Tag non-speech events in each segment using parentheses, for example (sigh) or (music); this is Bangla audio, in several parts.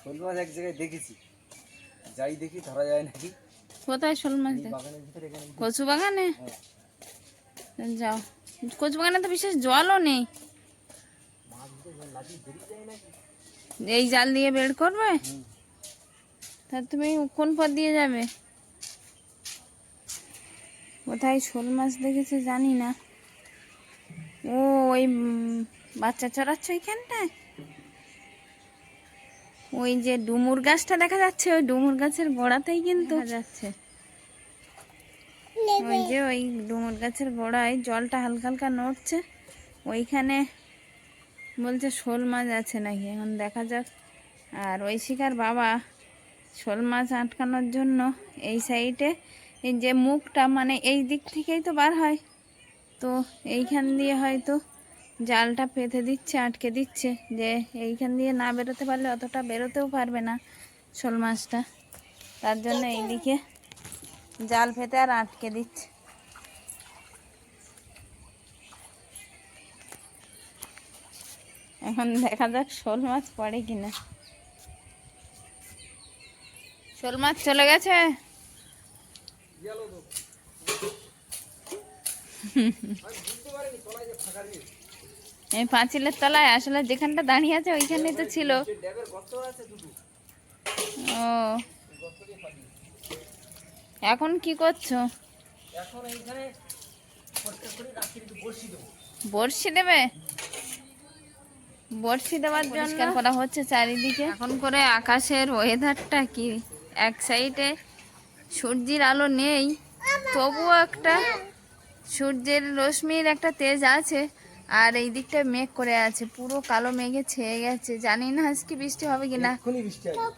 শোল মাছ এক জায়গায় দেখেছি। যাই দেখি ধরা যায় নাকি? কোথায় শোল মাছ কচু বাগানে? হ্যাঁ। যাও। কচু বাগানে তো বিশেষ জলও নেই। এই জাল দিয়ে বের করবে? তা তুমি কোন পথ দিয়ে যাবে? কোথায় শোল মাছ দেখেছে জানি না। ও ওই বাচ্চা চড়াচ্ছে ওইখানটায়? ওই যে ডুমুর গাছটা দেখা যাচ্ছে ওই ডুমুর গাছের গোড়াতেই কিন্তু যাচ্ছে। ওই যে ওই ডুমুর গাছের গোড়ায় জলটা হালকা হালকা নড়ছে। ওইখানে বলছে শোল মাছ আছে নাকি এখন দেখা যাক। আর ওই শিকার বাবা শোল মাছ আটকানোর জন্য এই সাইডে এই যে মুখটা মানে এই দিক থেকেই তো বার হয়। তো এইখান দিয়ে হয়তো জালটা পেতে দিচ্ছে আটকে দিচ্ছে যে এইখান দিয়ে না বেরোতে পারলে অতটা বেরোতেও পারবে না শোল মাছটা। তার জন্য এইদিকে জাল পেতে আর আটকে দিচ্ছে। এখন দেখা যাক শোল মাছ পড়ে কিনা। শোল মাছ চলে গেছে? (laughs) এই পাঁচিলের তলায় আসলে যেখানটা দাঁড়িয়ে আছে ওইখানে তো ছিল। ও। এখন কি করছ? বড়শি দেবে। বড়শি দেওয়ার জন্য? করা হচ্ছে চারিদিকে। এখন করে আকাশের ওয়েদারটা কি? এক সাইডে সূর্যের আলো নেই তবুও একটা সূর্যের রশ্মির একটা তেজ আছে। আর এই দিকটা মেঘ করে আছে পুরো কালো মেঘে ছেয়ে গেছে। জানি না আজকে বৃষ্টি হবে কিনা।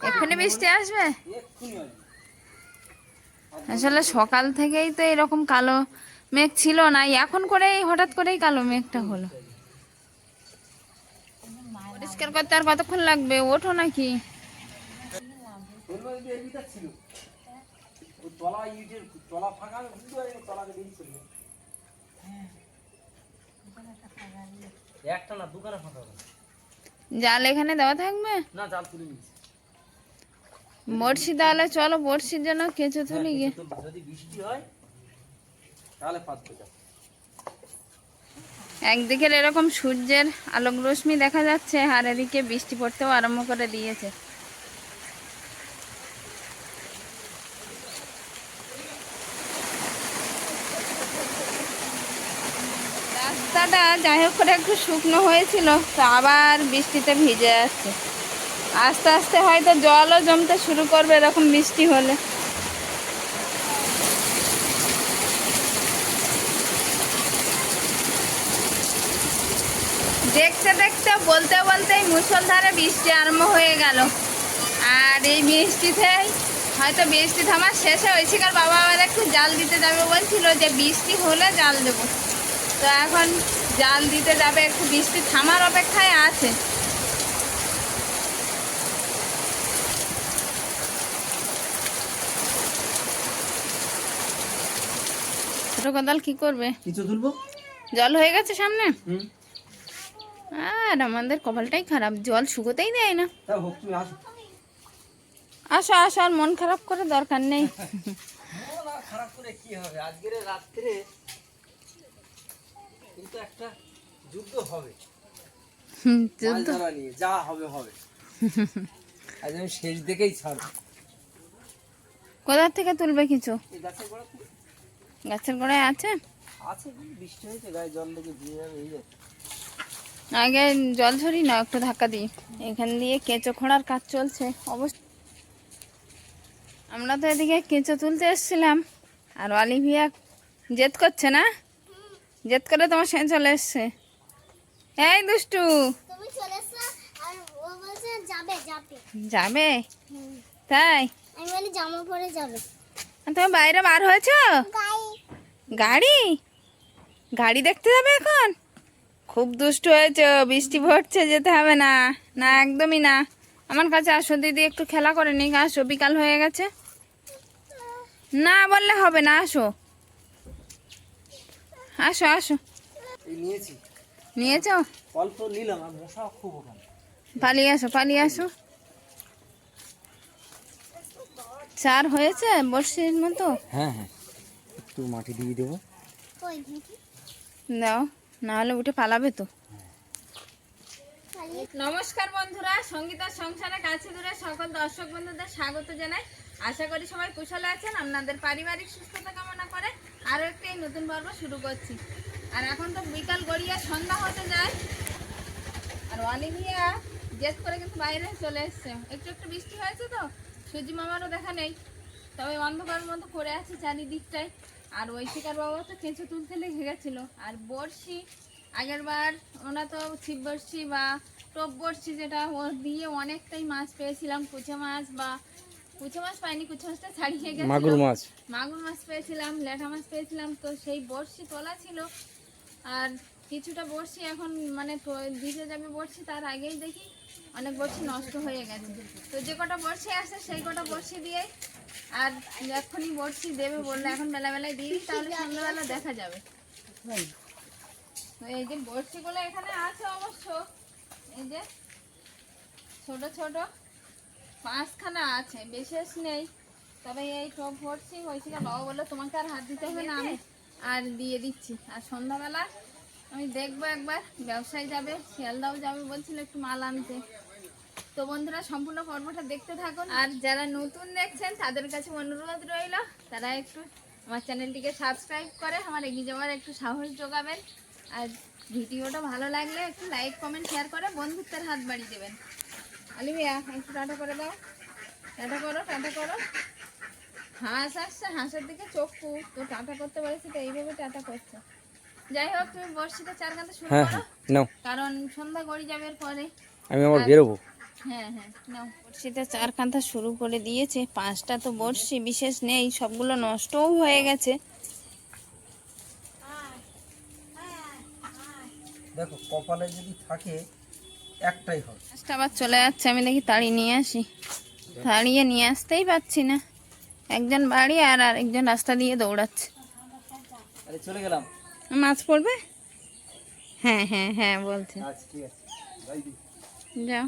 এক্ষুনি বৃষ্টি আসবে। আসলে সকাল থেকেই তো এরকম কালো মেঘ ছিল না এখন করেই হঠাৎ করেই কালো মেঘটা হলো। পরিষ্কার করতে আর কতক্ষণ লাগবে? ওঠো নাকি? তলা ইটের তলা ফাঁকা পারিনি তলাকে বেরিয়ে চলে গেছে। একটা না দোকানে ফাঁকা হবে জাল এখানে দেওয়া থাকবে? না জাল তুলে নিয়েছি। বড়শি তাহলে চলো বড়শির জন্য কেঁচো তুলি গিয়ে। যদি বৃষ্টি হয় তাহলে পাতবে একদিকে এরকম সূর্যের আলোক রশ্মি দেখা যাচ্ছে আর এদিকে বৃষ্টি পড়তেও আরম্ভ করে দিয়েছে। যাই হোক করে একটু শুকনো হয়েছিল, তো আবার বৃষ্টিতে ভিজে যাচ্ছে আস্তে আস্তে হয়তো জলও জমতে শুরু করবে এরকম বৃষ্টি হলে। দেখতে দেখতে, বলতে বলতেই মুসলধারে বৃষ্টি আরম্ভ হয়ে গেল। আর এই বৃষ্টিতেই হয়তো বৃষ্টি থামার শেষে ঐশিকার বাবা আবার একটু জাল দিতে যাবে বলছিল যে, বৃষ্টি হলে জাল দেবো। তো এখন জাল দিতে যাবে একটু বৃষ্টি থামার অপেক্ষায় আছে। ছোট কোদাল কি করবে? কিছু তুলবো? জল হয়ে গেছে সামনে? আর আমাদের কপালটাই খারাপ জল শুকোতেই দেয় না। আসো। আসো আর মন খারাপ করে দরকার নেই। খারাপ করে কি হবে? আজকের রাত্রে কিন্তু একটা যুদ্ধ হবে। যুদ্ধ। নিয়ে যা হবে হবে। আজ আমি শেষ দেখেই ছাড়বো। কোথা থেকে তুলবে কিছু? গাছের গোড়া তো গাছের গোড়ায় আছে? আছে বৃষ্টি হয়েছে গায়ে জল লেগে যাবে এই আগে জল ঝরি না একটু ধাক্কা দিই। এখান দিয়ে কেঁচো খোঁড়ার কাজ চলছে অবশ্য আমরা তো এদিকে কেঁচো তুলতে এসেছিলাম। আর অলিভিয়া জেদ করছে না? জেদ করে তোমার সেন চলে এসছে। এই দুষ্টু। যাবে তাই? জামা পরে যাবে। তুমি বাইরে বার হয়েছো? গাড়ি। গাড়ি? দেখতে যাবে এখন? খুব দুষ্টু হয়েছে বৃষ্টি পড়ছে যেতে হবে না। না একদমই না। আমার কাছে আসো দিদি একটু খেলা করে নি আসো বিকাল হয়ে গেছে। না বললে হবে না আসো। আসো আসো। নিয়েছি। নিয়েছ অল্প নিলাম আর মশা খুব ওখানে। পালিয়ে আসো পালিয়ে আসো। চার হয়েছে বর্ষির মতো? হ্যাঁ হ্যাঁ। একটু মাটি দিয়ে দেবো। কই দাও না হলে উঠে পালাবে তো। নমস্কার বন্ধুরা সঙ্গীতার সংসারে কাছে দূরে সকল দর্শক বন্ধুদের স্বাগত জানাই। আশা করি সবাই কুশলে আছেন আপনাদের পারিবারিক সুস্থতা কামনা করে। আরও একটি এই নতুন পর্ব শুরু করছি। আর এখন তো বিকাল গড়িয়ে সন্ধ্যা হতে যায়। আর অলিভিয়া জেদ করে কিন্তু বাইরে চলে এসছে। একটু একটু বৃষ্টি হয়েছে তো, সূর্য মামারও দেখা নেই। তবে অন্ধকার মতো করে আছে চারিদিকটায়। আর ওই শিকার বাবা তো কেঁচো তুলতে লেগে গেছিল। আর বড়শি, আগের বার ওনা তো ছিপ বড়শি বা টপ বড়শি যেটা ও দিয়ে অনেকটাই মাছ পেয়েছিলাম, কুচে মাছ বা কুচে মাছ পাইনি কুচে মাছটা ছাড়িয়ে গেছে মাগুর মাছ। মাগুর মাছ পেয়েছিলাম মাছ পেয়েছিলাম তো সেই বড়শি তোলা ছিল। আর কিছুটা বড়শি এখন মানে যাবে বড়শি তার আগেই দেখি অনেক বড়শি নষ্ট হয়ে গেছে। তো যে কটা বড়শি আছে সেই কটা বড়শি দিয়ে আর এক্ষুনি বড়শি দেবে বললে এখন বেলাবেলায় দিই, তাহলে সন্ধ্যাবেলা দেখা যাবে। তো এই যে বড়শিগুলো এখানে আছে অবশ্য। এই যে ছোট ছোট। পাঁচখানা আছে, বিশেষ নেই। তবে এই টপ ভরছি হয়েছিল, বাবা বলল তোমাকে আর হাত দিতে হবে না, আমি আর দিয়ে দিচ্ছি। আর সন্ধ্যাবেলা আমি দেখব একবার, ব্যবসায় যাবে, শিয়ালদাও যাবে বলছিল একটু মাল আনতে। তো বন্ধুরা, সম্পূর্ণ পর্বটা দেখতে থাকুন। আর যারা নতুন দেখছেন, তাদের কাছে অনুরোধ রইল, তারা একটু আমার চ্যানেলটিকে সাবস্ক্রাইব করে আমার এগিয়ে যাওয়ার একটু সাহস যোগাবেন। আর ভিডিওটা ভালো লাগলে একটু লাইক কমেন্ট শেয়ার করে বন্ধুত্বের হাত বাড়িয়ে দেবেন। আলিমিয়া একটু টাটা করে দাও। টাটা করো টাটা করো। হাঁস আসছে হাঁসের দিকে চক্ষু তো টাটা করতে পারছি তো এইভাবে টাটা করছে। যাই হোক তুমি বর্ষিতে চার কান্তে শুরু হ্যাঁ করো। হ্যাঁ নাও। কারণ সন্ধ্যা গড়ি যাবে পরে। আমি আবার বেরোবো। হ্যাঁ হ্যাঁ নাও। বড়শিটা চার কান্থা শুরু করে দিয়েছে। পাঁচটা তো বড়শি বিশেষ নেই। সবগুলো নষ্টও হয়ে গেছে। দেখো কপালে যদি থাকে একটাই হবে। পাঁচটা আবার চলে যাচ্ছে আমি দেখি তাড়িয়ে নিয়ে আসি। তাড়িয়ে নিয়ে আসতেই পাচ্ছি না। একজন বাড়ি আর আরেকজন রাস্তা দিয়ে দৌড়াচ্ছে। চলে গেলাম। মাছ পড়বে? হ্যাঁ হ্যাঁ হ্যাঁ বলছে। আচ্ছা। যাও।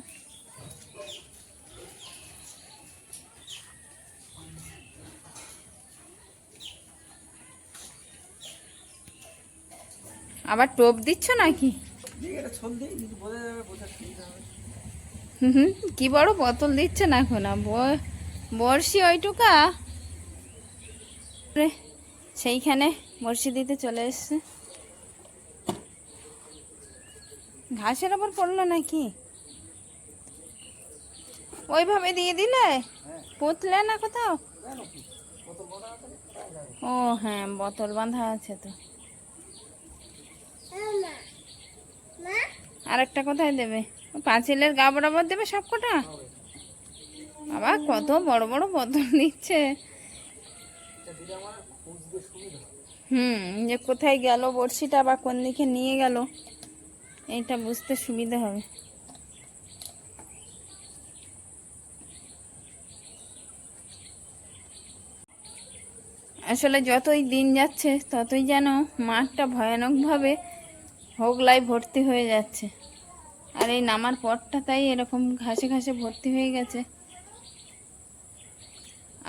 আবার টোপ দিচ্ছ নাকি? বোঝা যাবে বোঝা হুম হুম, কি বড় বোতল দিচ্ছে না এখন? আর ব- বড়শি ওইটুকা? রে, সেইখানে বড়শি দিতে চলে এসছে। ঘাসের ওপর পড়ল নাকি? ওইভাবে দিয়ে দিলে? পুতলে না কোথাও? ও হ্যাঁ বোতল বাঁধা আছে তো। মা। আরেকটা কোথায় দেবে? পাঁচিলের গা বরাবর দেবে সব কটা বাবা, কত বড় বড় বোতল নিচ্ছে। হুম, যে কোথায় গেল বড়শিটা বা কোন দিকে নিয়ে গেল এটা বুঝতে সুবিধা হবে। আসলে যতই দিন যাচ্ছে, ততই যেন মাঠটা ভয়ানকভাবে হোগলায় ভর্তি হয়ে যাচ্ছে। আর এই নামার পরটা তাই এরকম ঘাসে ঘাসে ভর্তি হয়ে গেছে।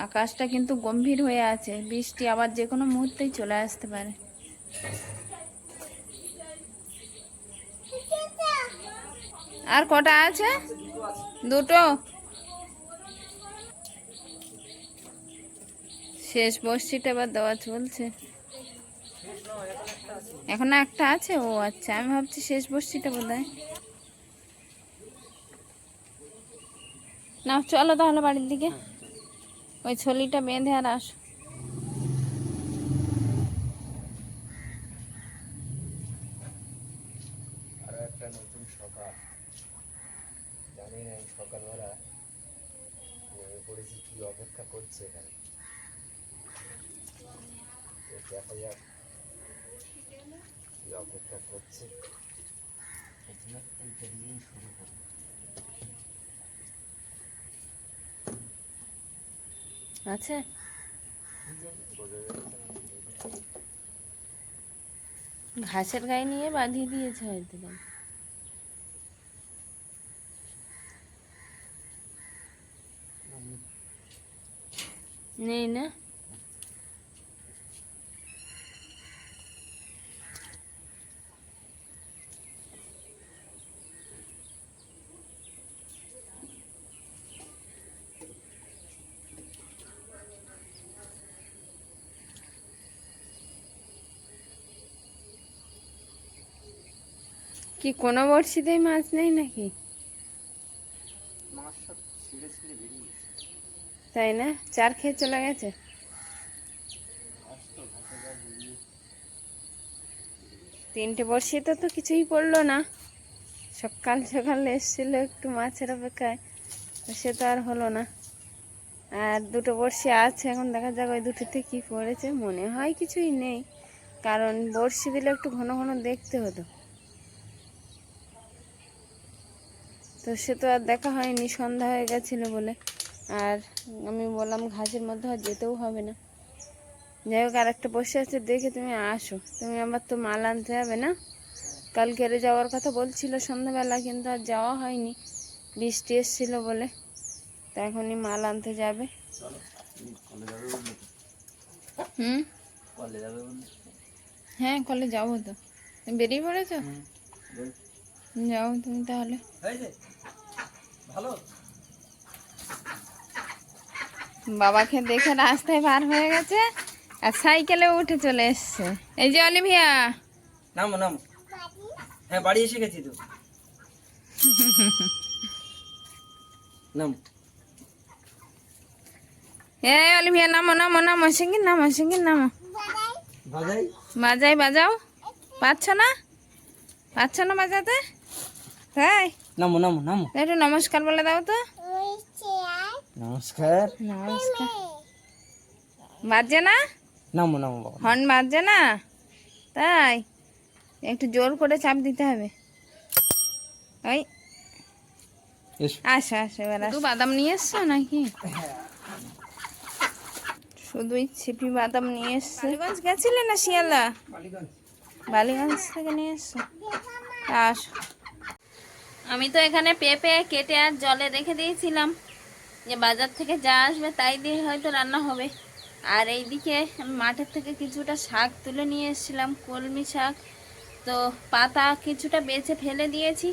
আকাশটা কিন্তু গম্ভীর হয়ে আছে, বৃষ্টি আবার যে কোনো মুহূর্তেই চলে আসতে পারে। আর কটা আছে? দুটো। শেষ বর্ষিটা আবার দেওয়া চলছে। এখন একটা আছে? ও আচ্ছা আমি ভাবছি শেষ বর্ষিটা বোধ হয় না চলো তাহলে বাড়ির দিকে। ওই ছলিটা বেঁধে আর আস আরও একটা নতুন সকাল জানি না এই সকালবেলা নেমে পড়েছি কি অপেক্ষা করছে এখানে তো দেখা যাক কি অপেক্ষা করছে প্রথমে এইটা দিয়েই শুরু করব আছে। ঘাসের গায়ে নিয়ে বাঁধিয়ে দিয়েছে হয়তো নেই না কি কোনো বড়শিতেই মাছ নেই নাকি? তাই না? চার খেয়ে চলে গেছে? তিনটে বড়শিতে তো কিছুই পড়ল না। সকাল সকাল এসেছিল একটু মাছের অপেক্ষায় সে তো আর হলো না। আর দুটো বড়শি আছে এখন দেখা যাক ওই দুটোতে কি পড়েছে। মনে হয় কিছুই নেই কারণ বড়শি দিলে একটু ঘন ঘন দেখতে হতো। তো সে তো আর দেখা হয়নি সন্ধ্যা হয়ে গেছিল বলে। আর আমি বললাম ঘাসের মধ্যে আর যেতেও হবে না। যাই হোক আর একটা বসে আছে দেখে তুমি আসো। তুমি আবার তো মাল আনতে হবে না? কালকে যাওয়ার কথা বলছিল সন্ধ্যাবেলা কিন্তু আর যাওয়া হয়নি। বৃষ্টি এসছিল বলে তা এখনই মাল আনতে যাবে। কলে হুম? কলে হ্যাঁ কলে যাব তো। তুমি বেরিয়ে পড়েছো? যাও তুমি তাহলে। ভালো? বাবাকে দেখে রাস্তায় পার হয়ে গেছে আর সাইকেলে উঠে চলে এসছে। এই যে অলিভিয়া। নাম নাম। হ্যাঁ বাড়ি এসে গেছি তো। নাম। এই অলিভিয়া নামো নামো নামো সঙ্গে নামো সঙ্গে নামো। ভাজাই বাজাই বাজাও। পাচ্ছ না? পাচ্ছ না বাজাতে? তাই নামো নামো নামো। একটু নমস্কার বলে দাও তো। নমস্কার। নমস্কার। বাজছে না? নামো নামো বাবা। হর্ন বাজছে না? তাই? একটু জোর করে চাপ দিতে হবে। ওই। এসো। আসো আসো এবার আসো। বাদাম নিয়ে এসছো নাকি? শুধুই ছিপি বাদাম নিয়ে এসছে। বালিগঞ্জ গেছিলে না শিয়ালদা? বালিগঞ্জ। বালিগঞ্জ থেকে নিয়ে এসছো। আসো। আমি তো এখানে পেঁপে কেটে আর জলে রেখে দিয়েছিলাম। যে বাজার থেকে যা আসবে তাই দিয়ে হয়তো রান্না হবে। আর এইদিকে আমি মাঠের থেকে কিছুটা শাক তুলে নিয়ে এসেছিলাম, কলমি শাক। তো পাতা কিছুটা বেছে ফেলে দিয়েছি,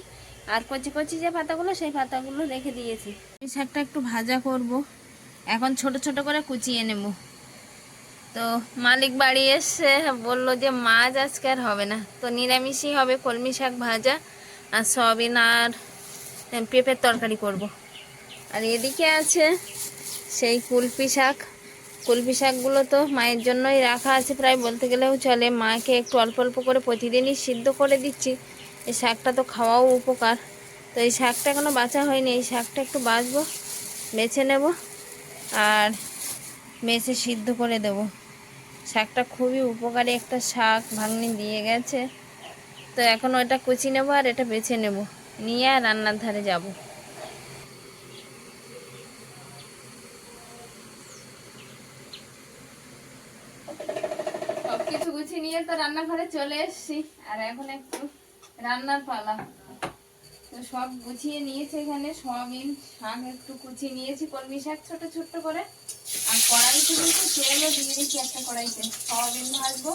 আর কচি কচি যে পাতাগুলো সেই পাতাগুলো রেখে দিয়েছি। এই শাকটা একটু ভাজা করব। এখন ছোট ছোট করে কুচিয়ে নেব। তো মালিক বাড়ি এসে বলল যে মাছ আজকে আর হবে না। তো নিরামিষই হবে কলমি শাক ভাজা। আর সয়াবিন আর পেঁপের তরকারি করব। আর এদিকে আছে সেই কুলপি শাক। কুলপি শাকগুলো তো মায়ের জন্যই রাখা আছে প্রায় বলতে গেলেও চলে। মাকে একটু অল্প অল্প করে প্রতিদিনই সিদ্ধ করে দিচ্ছি। এই শাকটা তো খাওয়াও উপকার। তো এই শাকটা এখনও বাঁচা হয়নি। এই শাকটা একটু বাছবো, বেছে নেব আর বেছে সিদ্ধ করে দেব। শাকটা খুবই উপকারী একটা শাক, ভাঙনি দিয়ে গেছে। তো এখন ওটা কুচি নেব আর এটা বেছে নেব। নিয়ে রান্নার ধারে যাব। নিয়ে তো রান্নাঘরে চলে এসেছি। আর এখন একটু রান্নার পালা। তো সব গুছিয়ে নিয়েছি এখানে, সয়াবিন, শাক একটু কুচিয়ে নিয়েছি, কলমি শাক ছোট ছোট করে। আর কড়াইতে কিন্তু তেলও দিয়ে দিচ্ছি একটা কড়াইতে। সয়াবিন ভাজবো।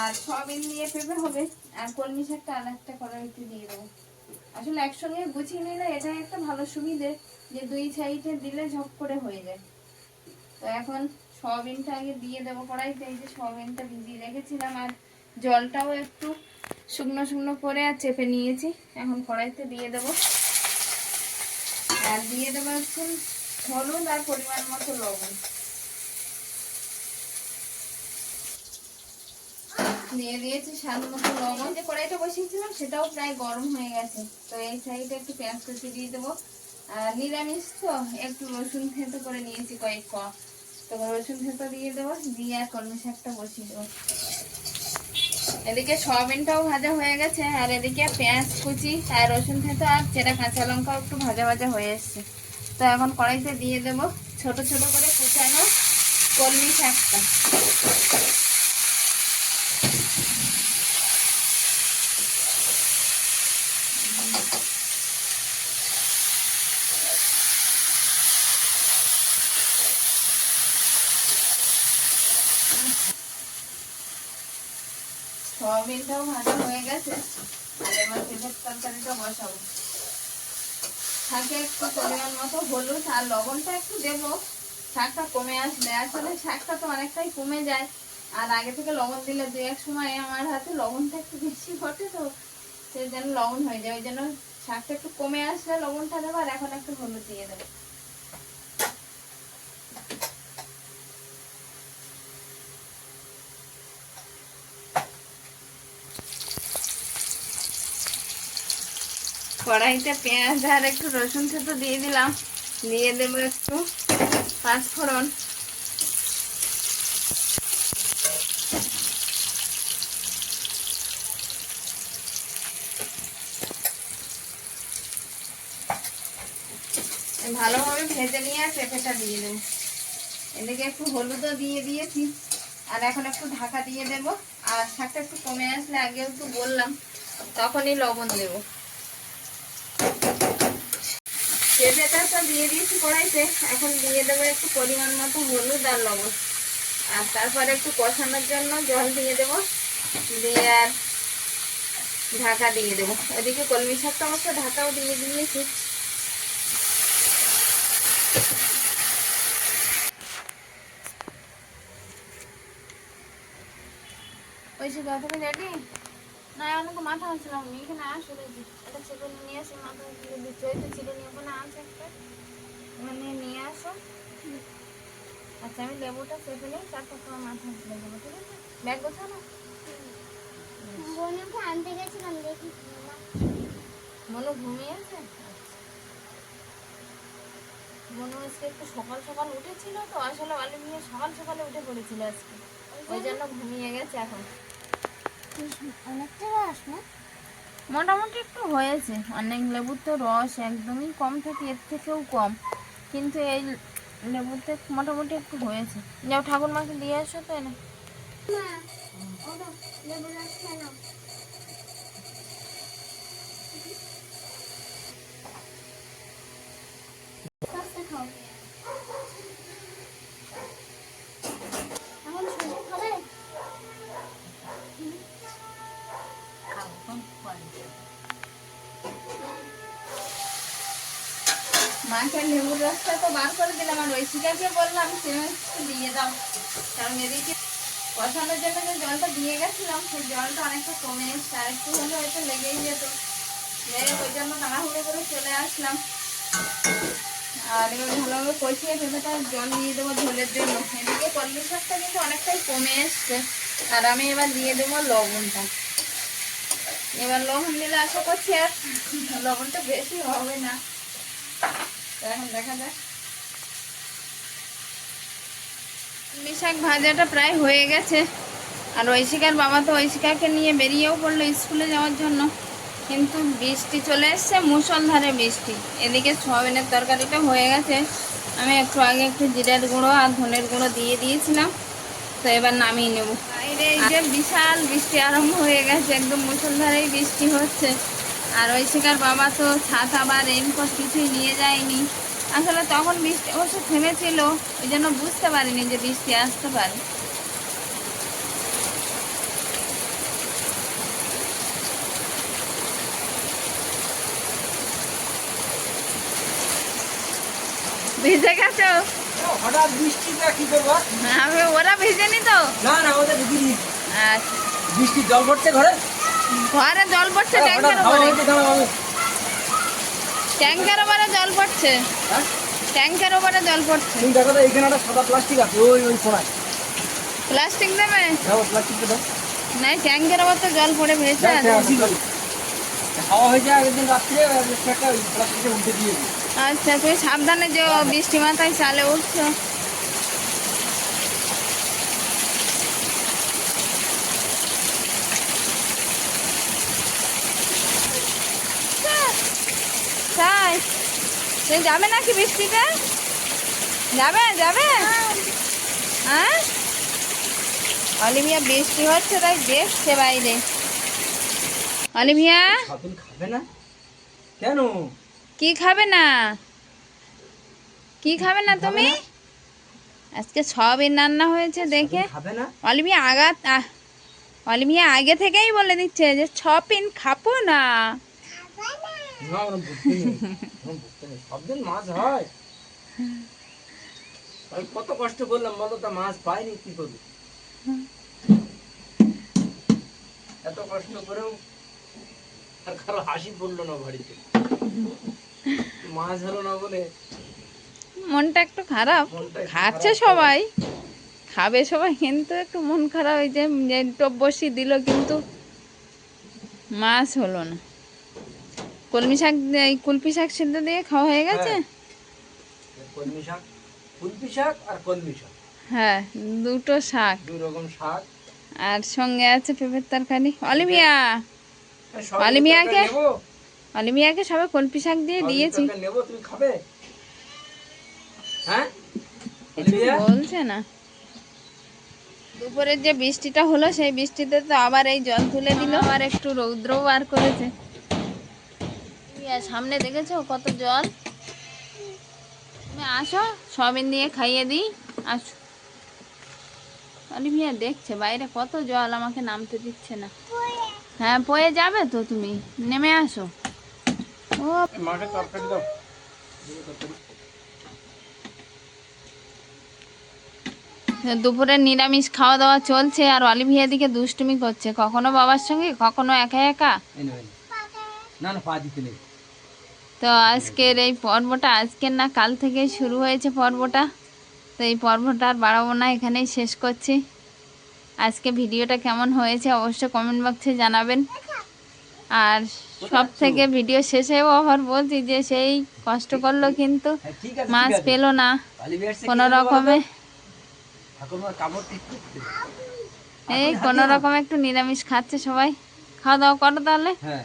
আর সয়াবিন দিয়ে পেঁপে হবে। আর কলমি শাকটা আর একটা কড়াইতে দিয়ে দেবো। আসলে একসঙ্গে গুছিয়ে নিলে এটাই একটা ভালো সুবিধে যে দুই সাইডে দিলে ঝপ করে হয়ে যায়। তো এখন সয়াবিনটা আগে দিয়ে দেবো কড়াইতে। এই যে সয়াবিনটা ভিজিয়ে রেখেছিলাম আর জলটাও একটু শুকনো শুকনো করে আর চেপে নিয়েছি। এখন কড়াইতে দিয়ে দেবো। আর দিয়ে দেবো হচ্ছে হলুদ আর পরিমাণ মতো লবণ। দিয়ে দিয়েছি, স্বাদ মতো লবণ যে কড়াইটা বসিয়েছিলাম, সেটাও প্রায় গরম হয়ে গেছে। তো এই সাইডে একটু পেঁয়াজ কুচি দিয়ে দেবো। আর নিরামিষ তো, একটু রসুন থেঁতো করে নিয়েছি কয়েক ক। তো রসুন থেঁতো দিয়ে দেবো, দিয়ে আর কলমি শাকটা বসিয়ে দেবো। এদিকে সয়াবিনটাও ভাজা হয়ে গেছে, আর এদিকে পেঁয়াজ কুচি আর রসুন থেঁতো আর চেরা কাঁচা লঙ্কাও একটু ভাজা ভাজা হয়ে এসছে। তো এখন কড়াইতে দিয়ে দেবো, ছোট ছোট করে কুচানো কলমি শাকটা। সয়াবিনটাও ভাজা হয়ে গেছে, আর এবার পেঁপের তরকারিটা বসাবো। শাকে একটু পরিমাণ মতো হলুদ আর লবণটা একটু দেবো। শাকটা কমে আসলে আসলে শাকটা তো অনেকটাই কমে যায়। আর আগে থেকে লবণ দিলে দু এক সময় আমার হাতে লবণটা একটু বেশি ঘটে তো, সেই জন্য লবণ হয়ে যায়। ওই জন্য শাকটা একটু কমে আসলে লবণটা দেবো আর এখন একটু হলুদ দিয়ে দেবো। কড়াইতে পেঁয়াজ আর একটু রসুন থেতো দিয়ে দিলাম। দিয়ে দেবো একটু পাঁচফোড়ন ভালোভাবে ভেজে নিয়ে আর পেঁপেটা দিয়ে দেবো। এদিকে একটু হলুদও দিয়ে দিয়েছি। আর এখন একটু ঢাকা দিয়ে দেব। আর শাকটা একটু কমে আসলে আগেও একটু বললাম, তখনই লবণ দেবো। পেঁপেটা তো দিয়ে দিয়েছি কড়াইতে, এখন দিয়ে দেবো একটু পরিমাণ মতো হলুদ আর লবণ। আর তারপরে একটু কষানোর জন্য জল দিয়ে দেবো। দিয়ে আর ঢাকা দিয়ে দেবো। ওদিকে কলমি শাকটা অবশ্য ঢাকাও দিয়ে দিয়েছি। ওই সে তুমি রেডি? না অনেক মাথা এখানে নিয়ে আসি মাথা নিয়ে ওখানে আছে একটা। মানে নিয়ে আসো। আচ্ছা আমি লেবুটা চেপে নিই তারপর তোমার মাথা তুলে দেবো ঠিক আছে? ব্যাগ গোছানো বোনকে আনতে গেছিলাম দেখি। মনু ঘুমিয়েছে? মনু আজকে একটু সকাল সকাল উঠেছিল তো আসলে অলিভিয়া সকাল সকালে উঠে পড়েছিল আজকে। ওই জন্য ঘুমিয়ে গেছে এখন। না মোটামুটি একটু হয়েছে। অনেক লেবুর তো রস একদমই কম থাকে, এর থেকেও কম। কিন্তু এই লেবুতে মোটামুটি একটু হয়েছে। যাও ঠাকুর মাকে দিয়ে আসো তাই না মা লেবু রস মাকে লেবুর রসটা তো বার করে দিলাম, আর ঐশিকাকে বললাম একটু দিয়ে দাও। কারণ এদিকে কষানোর জন্য যে জলটা দিয়ে গেছিলাম, সেই জলটা অনেকটা কমে এসছে, আর একটু হলে হয়তো লেগেই যেত। ওই জন্য তাড়াহুড়ো করে চলে আসলাম। আর এবার ভালোভাবে কষিয়ে পেঁপেটা জল দিয়ে দেবো ঝোলের জন্য। এদিকে কলমি শাকটা কিন্তু অনেকটাই কমে এসছে। আর আমি এবার দিয়ে দেবো লবণটা। এবার লবণ দিলে আশা করছি আর লবণটা বেশি হবে না। এখন দেখা যাক। শাক ভাজাটা প্রায় হয়ে গেছে। আর ঐশিকার বাবা তো ঐশিকাকে নিয়ে বেরিয়েও পড়ল স্কুলে যাওয়ার জন্য। কিন্তু বৃষ্টি চলে এসছে মুসলধারে বৃষ্টি। এদিকে সোয়াবিনের তরকারিটা হয়ে গেছে। আমি একটু আগে একটু জিরের গুঁড়ো আর ধনের গুঁড়ো দিয়ে দিয়েছিলাম। তো এবার নামিয়ে নেব। বাইরে এই যে বিশাল বৃষ্টি আরম্ভ হয়ে গেছে, একদম মুসলধারেই বৃষ্টি হচ্ছে। আর ঐশিকার বাবা তো ছাতা বা রেনকোট কিছুই নিয়ে যায়নি। আসলে তখন বৃষ্টি অবশ্য থেমেছিল ওই জন্য বুঝতে পারিনি যে বৃষ্টি আসতে পারে। ভিজে গেছো? হঠাৎ বৃষ্টিটা কি করব? আমি ওরা ভিজেনি তো? না না ওদের আচ্ছা। বৃষ্টি জল পড়ছে ঘরে? ঘরে জল পড়ছে ট্যাঙ্কের উপরে। ট্যাঙ্কের উপরে জল পড়ছে। হ্যাঁ? ট্যাঙ্কের উপরে জল পড়ছে। তুমি দেখো তো এখানে একটা সাদা প্লাস্টিক আছে ওই ওই কোনায়। প্লাস্টিক দেবে দাও প্লাস্টিকটা দাও। নাই ট্যাঙ্কের উপর তো জল পড়ে ভেসে আছে। হাওয়া হয়ে যায় একদিন রাত্রে প্লাস্টিকে উঠে আচ্ছা তুই সাবধানে যে বৃষ্টি মাথায় চালে উঠছো তাই যাবে নাকি বৃষ্টিতে? যাবে যাবে? হ্যাঁ? অলিভিয়া বৃষ্টি হচ্ছে তাই দেখছে বাইরে। অলিভিয়া? আপেল খাবে না? কেন? কি খাবে না? কি খাবে না তুমি? আজকে সয়াবিন রান্না হয়েছে দেখে। অলিমিয়া আগাত অলিমিয়া আগে থেকেই বলে দিচ্ছে যে ছপিন খাব না। না ওরম বুঝতে নেই ওরম বুঝতে নেই। সব দিন মাছ হয়। আমি কত কষ্ট করলাম বলো তা মাছ পাইনি কি করব এত কষ্ট করেও আর কারও হাসি পড়ল না বাড়িতে। মাছ হলো না বলে মনটা একটু খারাপ। খাচ্ছে সবাই। খাবে সবাই কিন্তু একটু মন খারাপ। হয়েছে যে টপ বসি দিল কিন্তু মাছ হলো না। কলমি শাক এই কুলপি শাক সিদ্ধ দিয়ে খাওয়া হয়ে গেছে? কলমি শাক কুলপি শাক আর কলমি শাক। হ্যাঁ দুটো শাক। দুই রকম শাক। আর সঙ্গে আছে পেঁপের তরকারি। অলিমিয়া! অলিমিয়াকে-? অলিমিয়াকে সবাই কলপি শাক দিয়ে দিয়েছি। নেব তুমি খাবে? হ্যাঁ? বলছে না। দুপুরের যে বৃষ্টিটা হলো সেই বৃষ্টিতে তো আবার এই জল তুলে দিল। আবার একটু রৌদ্র বার করেছে। সামনে দেখেছ? কত জল? তুমি আসো সবিন দিয়ে খাইয়ে দিই। আসো। অলিভিয়া দেখছে বাইরে কত জল আমাকে নামতে দিচ্ছে না। হ্যাঁ পয়ে যাবে তো তুমি। নেমে আসো। ও মাকে তরকারি দাও। দুপুরে নিরামিষ খাওয়া দাওয়া চলছে আর অলিভিয়া দিকে দুষ্টুমি করছে। কখনো বাবার সঙ্গে কখনো একা একা। না না পা দিতে নেই। তো আজকের এই পর্বটা আজকের না, কাল থেকেই শুরু হয়েছে পর্বটা। তো এই পর্বটা আর বাড়াবো না, এখানেই শেষ করছি। আজকে ভিডিওটা কেমন হয়েছে অবশ্যই কমেন্ট বক্সে জানাবেন। আর সব থেকে ভিডিও শেষেও আবার বলছি যে সেই কষ্ট করল কিন্তু মাছ। পেল না। কোনো? রকমে এই কোনো রকম একটু নিরামিষ খাচ্ছে সবাই। খাওয়া দাওয়া করো তাহলে। হ্যাঁ।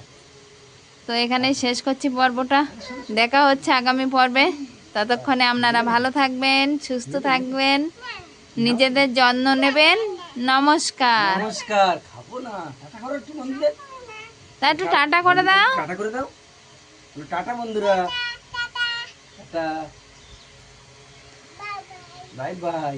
তো এখানেই শেষ করছি পর্বটা। দেখা হচ্ছে আগামী পর্বে। ততক্ষণে আপনারা ভালো থাকবেন সুস্থ থাকবেন নিজেদের যত্ন নেবেন। নমস্কার। নমস্কার। খাব না। তা একটু টাটা করে দাও। টাটা করে দাও। টাটা বন্ধুরা। টাটা। Bye bye.